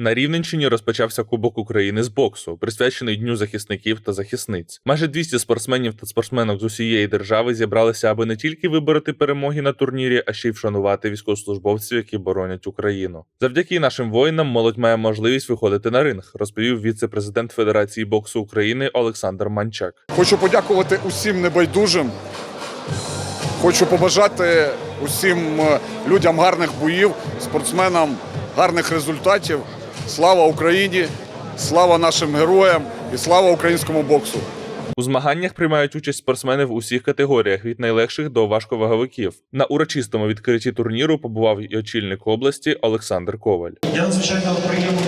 На Рівненщині розпочався Кубок України з боксу, присвячений Дню захисників та захисниць. Майже 200 спортсменів та спортсменок з усієї держави зібралися, аби не тільки вибороти перемоги на турнірі, а ще й вшанувати військовослужбовців, які боронять Україну. Завдяки нашим воїнам молодь має можливість виходити на ринг, розповів віце-президент Федерації боксу України Олександр Манчак. Хочу подякувати усім небайдужим. Хочу побажати усім е, людям гарних боїв, спортсменам гарних результатів. Слава Україні! Слава нашим героям і слава українському боксу! У змаганнях приймають участь спортсмени в усіх категоріях від найлегших до важковаговиків. На урочистому відкритті турніру побував і очільник області Олександр Коваль. Я надзвичайно приємно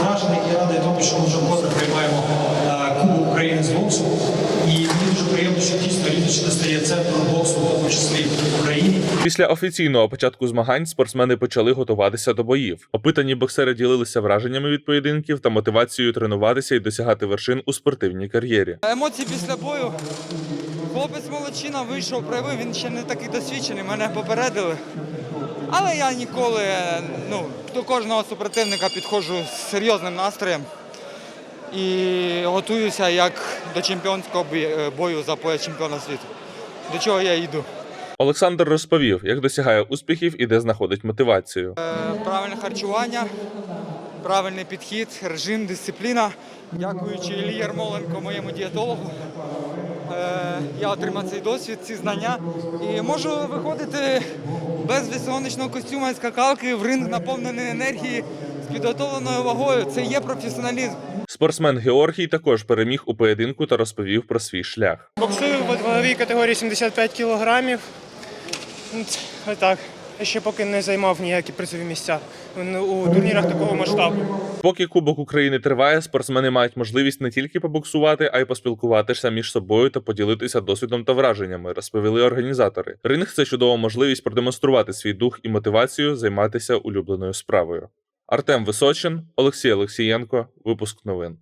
вражений і радий тому, що ми вже вкотре приймаємо е, Кубок України з боксу. І мені дуже приємно, Рівненщина стає центром боксу, в тому числі в Україні. Після офіційного початку змагань спортсмени почали готуватися до боїв. Опитані боксери ділилися враженнями від поєдинків та мотивацією тренуватися і досягати вершин у спортивній кар'єрі. Емоції після бою. Хлопець молодчина вийшов, проявив, він ще не такий досвідчений, мене попередили. Але я ніколи ну, до кожного супротивника підходжу з серйозним настроєм і готуюся як до чемпіонського бою за пояс чемпіона світу. До чого я йду. Олександр розповів, як досягає успіхів і де знаходить мотивацію. Е, Правильне харчування, правильний підхід, режим, дисципліна. Дякуючи Іллі Ярмоленко, моєму дієтологу, е, я отримав цей досвід, ці знання і можу виходити без висоночного костюма і скакалки в ринг наповнений енергії з підготовленою вагою. Це є професіоналізм. Спортсмен Георгій також переміг у поєдинку та розповів про свій шлях. Боксую в ваговій категорії 75 кілограмів. Ну. Я ще поки не займав ніякі призові місця у турнірах такого масштабу. Поки Кубок України триває, спортсмени мають можливість не тільки побоксувати, а й поспілкуватися між собою та поділитися досвідом та враженнями, розповіли організатори. Ринг це чудова можливість продемонструвати свій дух і мотивацію займатися улюбленою справою. Артем Височин, Олексій Олексієнко. Випуск новин.